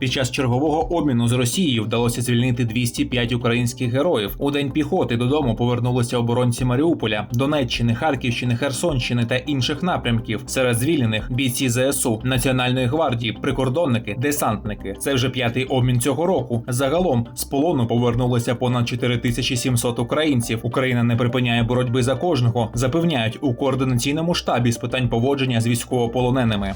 Під час чергового обміну з Росією вдалося звільнити 205 українських героїв. У день піхоти додому повернулися оборонці Маріуполя, Донеччини, Харківщини, Херсонщини та інших напрямків. Серед звільнених бійці ЗСУ, Національної гвардії, прикордонники, десантники. Це вже п'ятий обмін цього року. Загалом з полону повернулося понад 4700 українців. Україна не припиняє боротьби за кожного. Запевняють у координаційному штабі з питань поводження з військовополоненими.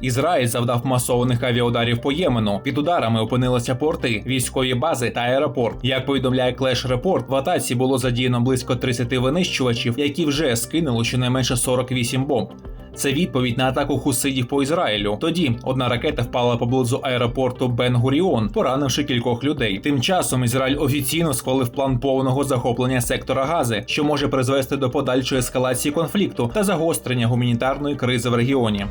Ізраїль завдав масованих авіаударів по Ємену. Під ударами опинилися порти, військові бази та аеропорт. Як повідомляє Клеш Репорт, в атаці було задіяно близько 30 винищувачів, які вже скинули щонайменше 48 бомб. Це відповідь на атаку хусидів по Ізраїлю. Тоді одна ракета впала поблизу аеропорту Бен Гуріон, поранивши кількох людей. Тим часом Ізраїль офіційно схвалив план повного захоплення сектора Гази, що може призвести до подальшої ескалації конфлікту та загострення гуманітарної кризи в регіоні.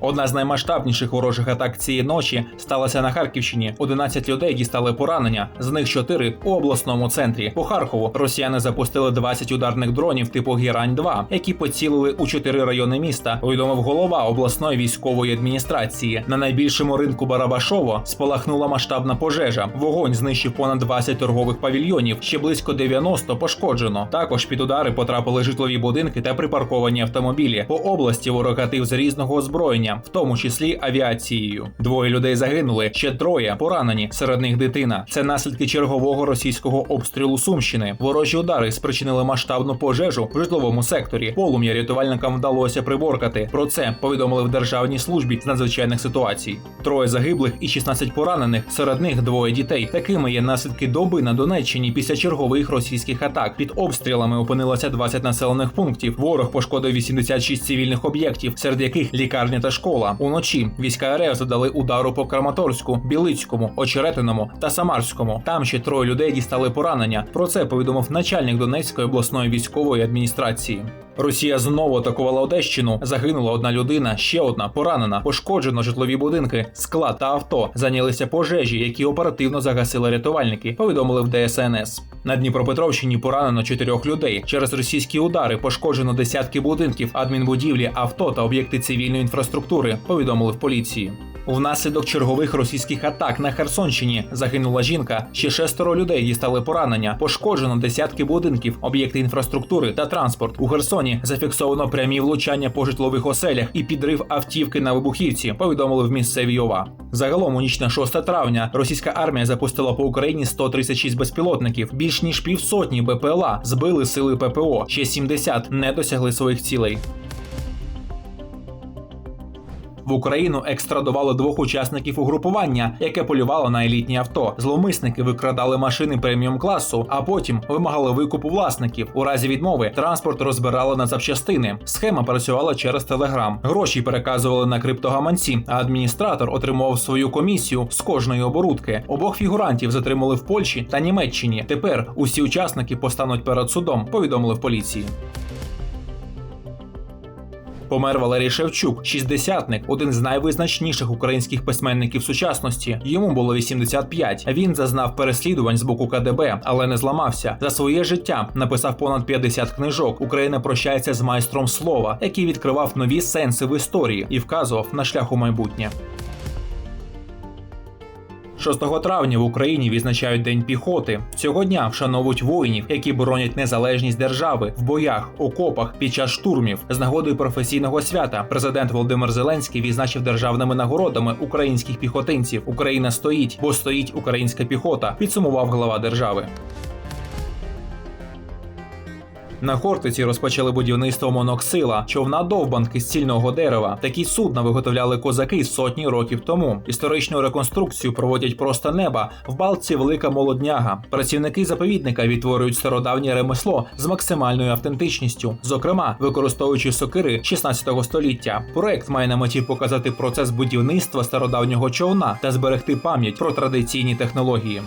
Одна з наймасштабніших ворожих атак цієї ночі сталася на Харківщині. 11 людей дістали поранення, з них 4 у обласному центрі. По Харкову росіяни запустили 20 ударних дронів типу Гірань 2 які поцілили у 4 райони міста. Повідомив голова обласної військової адміністрації. На найбільшому ринку Барабашово спалахнула масштабна пожежа. Вогонь знищив понад 20 торгових павільйонів. Ще близько 90 пошкоджено. Також під удари потрапили житлові будинки та припарковані автомобілі. По області ворог гатив з різного озброєння в тому числі авіацією. Двоє людей загинули, ще троє поранені. Серед них дитина. Це наслідки чергового російського обстрілу Сумщини. Ворожі удари спричинили масштабну пожежу в житловому секторі. Полум'я рятувальникам вдалося приборкати. Про це повідомили в державній службі з надзвичайних ситуацій. Троє загиблих і 16 поранених. Серед них двоє дітей. Такими є наслідки доби на Донеччині після чергових російських атак. Під обстрілами опинилося 20 населених пунктів. Ворог пошкодив 86 цивільних об'єктів, серед яких лікарня та школа. Уночі війська РФ задали удару по Краматорську, Білицькому, Очеретиному та Самарському. Там ще троє людей дістали поранення. Про це повідомив начальник Донецької обласної військової адміністрації. Росія знову атакувала Одещину. Загинула одна людина, ще одна поранена. Пошкоджено житлові будинки, склад та авто. Зайнялися пожежі, які оперативно загасили рятувальники. Повідомили в ДСНС. На Дніпропетровщині поранено чотирьох людей. Через російські удари пошкоджено десятки будинків, адмінбудівлі, авто та об'єкти цивільної інфраструктури. Повідомили в поліції. Внаслідок чергових російських атак на Херсонщині загинула жінка. Ще шестеро людей дістали поранення. Пошкоджено десятки будинків, об'єкти інфраструктури та транспорт. У Херсоні зафіксовано прямі влучання по житлових оселях і підрив автівки на вибухівці. Повідомили в місцевій ОВА. Загалом у ніч на 6 травня російська армія запустила по Україні 136 безпілотників. Більш ніж півсотні БПЛА збили сили ППО. Ще 70 не досягли своїх цілей. В Україну екстрадували двох учасників угрупування, яке полювало на елітні авто. Зловмисники викрадали машини преміум класу, а потім вимагали викупу власників. У разі відмови транспорт розбирали на запчастини. Схема працювала через телеграм. Гроші переказували на криптогаманці, а адміністратор отримував свою комісію з кожної оборудки. Обох фігурантів затримали в Польщі та Німеччині. Тепер усі учасники постануть перед судом. Повідомили в поліції. Помер Валерій Шевчук, шістдесятник, один з найвизначніших українських письменників сучасності. Йому було 85. Він зазнав переслідувань з боку КДБ, але не зламався. За своє життя написав понад 50 книжок. Україна прощається з майстром слова, який відкривав нові сенси в історії і вказував на шлях у майбутнє. 6 травня в Україні відзначають День піхоти. Цього дня вшановують воїнів, які боронять незалежність держави в боях, окопах під час штурмів. З нагодою професійного свята президент Володимир Зеленський відзначив державними нагородами українських піхотинців. Україна стоїть, бо стоїть українська піхота. Підсумував глава держави. На Хортиці розпочали будівництво моноксила, човна довбанки з цільного дерева. Такі судна виготовляли козаки сотні років тому. Історичну реконструкцію проводять просто неба. В балці велика молодняга. Працівники заповідника відтворюють стародавнє ремесло з максимальною автентичністю, зокрема використовуючи сокири 16 століття. Проект має на меті показати процес будівництва стародавнього човна та зберегти пам'ять про традиційні технології.